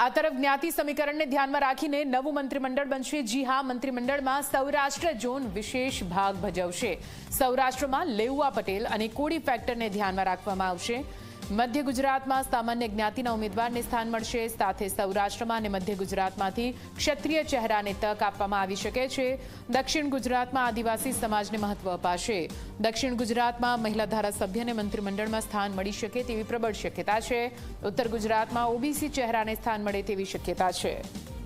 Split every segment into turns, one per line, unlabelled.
આ તરફ જ્ઞાતિ સમીકરણને ધ્યાનમાં રાખીને નવું મંત્રીમંડળ બનશે. જી હા, મંત્રીમંડળમાં સૌરાષ્ટ્ર ઝોન વિશેષ ભાગ ભજવશે. સૌરાષ્ટ્રમાં લેઉવા પટેલ અને કોડી ફેક્ટરને ધ્યાનમાં રાખવામાં આવશે. મધ્ય ગુજરાતમાં સામાન્ય જ્ઞાતિના ઉમેદવારને સ્થાન મળશે. સાથે સૌરાષ્ટ્રમાં અને મધ્ય ગુજરાતમાંથી ક્ષત્રિય ચહેરાને તક આપવામાં આવી શકે છે. દક્ષિણ ગુજરાતમાં આદિવાસી સમાજને મહત્વ અપાશે. દક્ષિણ ગુજરાતમાં મહિલા ધારાસભ્યને મંત્રીમંડળમાં સ્થાન મળી શકે તેવી પ્રબળ શક્યતા છે. ઉત્તર ગુજરાતમાં ઓબીસી ચહેરાને સ્થાન મળે તેવી શક્યતા છે.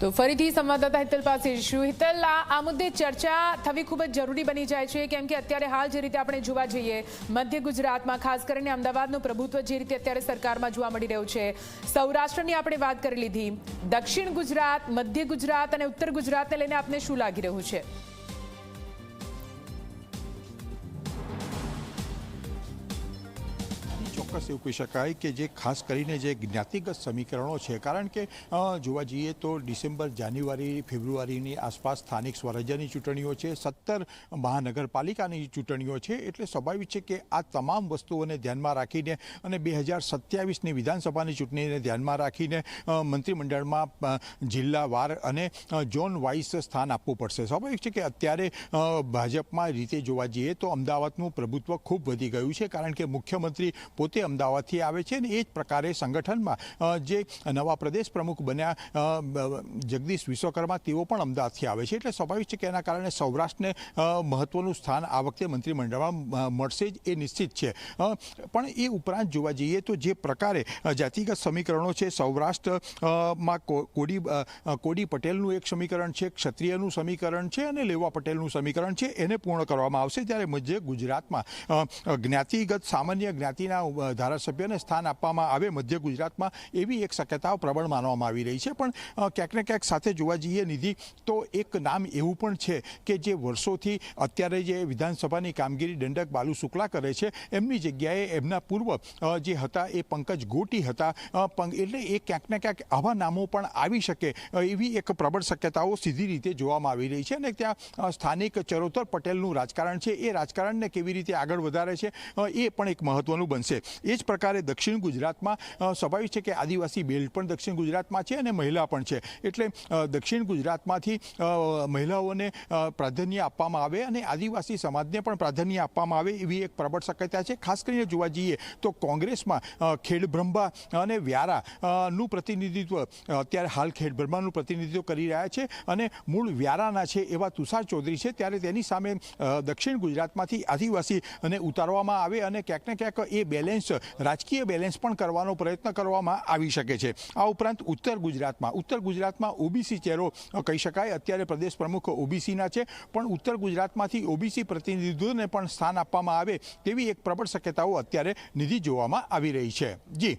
તો ફરીથી સંવાદદાતા હિતલ પાસે જઈશું હિતલ આ મુદ્દે ચર્ચા થવી ખૂબ જ જરૂરી બની જાય છે, કેમ કે અત્યારે હાલ જે રીતે આપણે જોવા જઈએ, મધ્ય ગુજરાતમાં, ખાસ કરીને અમદાવાદનું પ્રભુત્વ જે રીતે અત્યારે સરકારમાં જોવા મળી રહ્યું છે. સૌરાષ્ટ્રની આપણે વાત કરી લીધી. દક્ષિણ ગુજરાત, મધ્ય ગુજરાત અને ઉત્તર ગુજરાતને લઈને આપને શું લાગી રહ્યું છે?
ચોક્કસ એવું કહી શકાય કે જે ખાસ કરીને જે જ્ઞાતિગત સમીકરણો છે. કારણ કે જોવા જઈએ તો ડિસેમ્બર, જાન્યુઆરી, ફેબ્રુઆરીની આસપાસ સ્થાનિક સ્વરાજ્યની ચૂંટણીઓ છે. સત્તર મહાનગરપાલિકાની ચૂંટણીઓ છે. એટલે સ્વાભાવિક છે કે આ તમામ વસ્તુઓને ધ્યાનમાં રાખીને અને બે હજાર સત્યાવીસની વિધાનસભાની ચૂંટણીને ધ્યાનમાં રાખીને મંત્રીમંડળમાં જિલ્લાવાર અને ઝોન વાઇઝ સ્થાન આપવું પડશે. સ્વાભાવિક છે કે અત્યારે ભાજપમાં રીતે જોવા જઈએ તો અમદાવાદનું પ્રભુત્વ ખૂબ વધી ગયું છે. કારણ કે મુખ્યમંત્રી પોતે અમદાવાદથી આવે છે અને એ જ પ્રકારે સંગઠનમાં જે નવા પ્રદેશ પ્રમુખ બન્યા જગદીશ વિશ્વકર્મા તેઓ પણ અમદાવાદથી આવે છે. એટલે સ્વાભાવિક છે કે એના કારણે સૌરાષ્ટ્રને મહત્ત્વનું સ્થાન આ વખતે મંત્રીમંડળમાં મળશે જ એ નિશ્ચિત છે. પણ એ ઉપરાંત જોવા જઈએ તો જે પ્રકારે જાતિગત સમીકરણો છે સૌરાષ્ટ્ર અ, માં કો- કોડી કોડી પટેલનું એક સમીકરણ છે ક્ષત્રિયનું સમીકરણ છે અને લેવા પટેલનું સમીકરણ છે એને પૂર્ણ કરવામાં આવશે. ત્યારે મધ્ય ગુજરાતમાં જ્ઞાતિગત સામાન્ય જ્ઞાતિના ધારાસભ્યને સ્થાન આપવામાં આવે મધ્ય ગુજરાતમાં એવી એક શક્યતાઓ પ્રબળ માનવામાં આવી રહી છે. પણ ક્યાંક ને ક્યાંક સાથે જોવા જઈએ નિધિ, તો એક નામ એવું પણ છે કે જે વર્ષોથી અત્યારે જે વિધાનસભાની કામગીરી દંડક બાલુ શુક્લા કરે છે, એમની જગ્યાએ એમના પૂર્વ જે હતા એ પંકજ ગોટી હતા. એટલે એ ક્યાંક ને ક્યાંક આવા નામો પણ આવી શકે એવી એક પ્રબળ શક્યતાઓ સીધી રીતે જોવામાં આવી રહી છે અને ત્યાં સ્થાનિક ચરોતર પટેલનું રાજકારણ છે. એ રાજકારણને કેવી રીતે આગળ વધારે છે એ પણ એક મહત્વનું બનશે. એ જ પ્રકારે દક્ષિણ ગુજરાતમાં સ્વાભાવિક છે કે આદિવાસી બેલ્ટ પણ દક્ષિણ ગુજરાતમાં છે અને મહિલા પણ છે. એટલે દક્ષિણ ગુજરાતમાંથી મહિલાઓને પ્રાધાન્ય આપવામાં આવે અને આદિવાસી સમાજને પણ પ્રાધાન્ય આપવામાં આવે એવી એક પ્રબળ શક્યતા છે. ખાસ કરીને જોવા જઈએ તો કોંગ્રેસમાં ખેડબ્રહ્મા અને વ્યારાનું પ્રતિનિધિત્વ અત્યારે હાલ ખેડબ્રહ્માનું પ્રતિનિધિત્વ કરી રહ્યા છે અને મૂળ વ્યારાના છે એવા તુષાર ચૌધરી છે. ત્યારે તેની સામે દક્ષિણ ગુજરાતમાંથી આદિવાસી અને ઉતારવામાં આવે અને ક્યાંક ને ક્યાંક એ બેલેન્સ રાજકીય બેલેન્સ પણ કરવાનો પ્રયત્ન કરવામાં આવી શકે છે. આ ઉપરાંત ઉત્તર ગુજરાતમાં ઉત્તર ગુજરાતમાં ઓબીસી ચહેરો કહી શકાય, અત્યારે પ્રદેશ પ્રમુખ ઓબીસીના છે, પણ ઉત્તર ગુજરાતમાંથી ઓબીસી પ્રતિનિધિત્વને પણ સ્થાન આપવામાં આવે તેવી એક પ્રબળ શક્યતાઓ અત્યારે નિધિ જોવામાં આવી રહી છે. જી.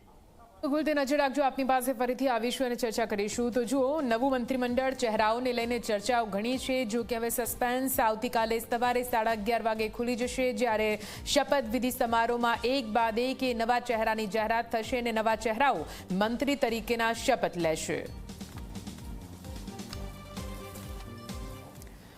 બિલકુલ તે નજર રાખજો, આપની પાસે ફરીથી આવીશું અને ચર્ચા કરીશું. તો જુઓ, નવું મંત્રીમંડળ ચહેરાઓને લઈને ચર્ચાઓ ઘણી છે. જો કે હવે સસ્પેન્સ આવતીકાલે સવારે સાડા અગિયાર વાગે ખુલી જશે, જ્યારે શપથવિધિ સમારોહમાં એક બાદ એક નવા ચહેરાની જાહેરાત થશે અને નવા ચહેરાઓ મંત્રી તરીકેના શપથ લેશે.